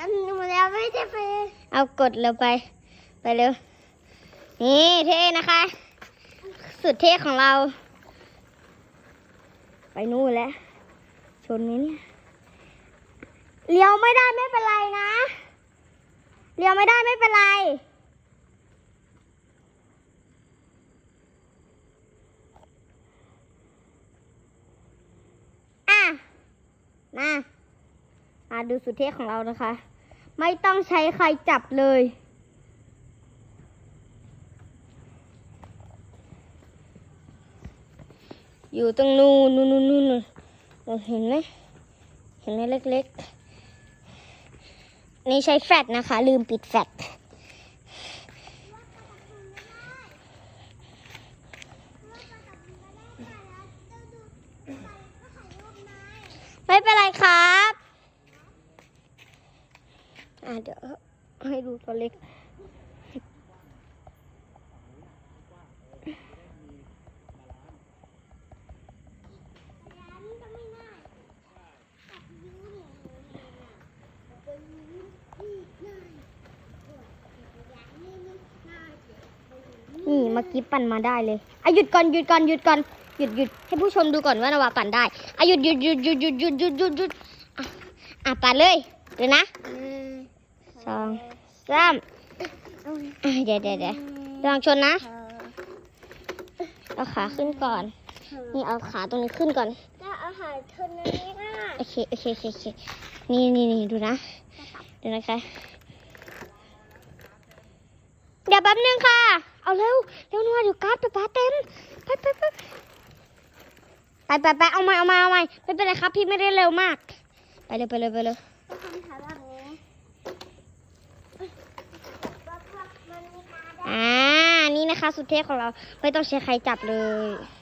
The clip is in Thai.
งั้นหนูแล้วไม่ได้ไปเอากดเร็วไป ไปเร็ว นี่เท่นะคะ สุดเท่ของเรา ไปนู่นแล้ว ชนไหมเนี่ยเลี้ยวไม่ได้ไม่เป็นไรนะ เลี้ยวไม่ได้ไม่เป็นไร อะ มา มาดูสุดเท่ของเรานะคะ ไม่ต้องใช้ใครจับเลย อยู่ตรงนู้นนู่นนู่นนู่นเราเห็นไหมเห็นไหมเล็กๆ นี่ใช้แฟลชนะคะ ลืมปิดแฟลชไม่เป็นไรครับ อะเดี๋ยวให้ดูตัวเล็ก นี่เมื่อกี้ปั่นมาได้เลยอะหยุดก่อนหยุดก่อนหยุดก่อนหยุดหยุดให้ผู้ชมดูก่อนว่านาวาปั่นได้อะหยุดหยุดหยุดหยุดหยุดหยุดหยุดหยุดหยุดอะอะปั่นเลยเดี๋ยวนะ สองสามอะเดี๋ยวเดี๋ยวเดี๋ยวระวังชนนะ เอาขาขึ้นก่อน นี่เอาขาตรงนี้ขึ้นก่อนก็อาหารชนนี้นะโอเคโอเคโอเคโอเคนี่นี่นี่ดูนะเดี๋ยวนะคะเดี๋ยวแป๊บนึงค่ะ เอาเร็วเร็วนัวเดี๋ยวการ์ดไปป้าเต็มไปไปไปไปไปไปเอาใหม่เอาใหม่เอาใหม่ไม่เป็นไรครับ พี่ไม่ได้เร็วมาก ไปเลยไปเลยไปเลย ก็คำถามแบบนี้ว่าพักมันมีการ อ่า นี่ นะคะ สุดเทพของเราไม่ต้องใช้ใครจับเลย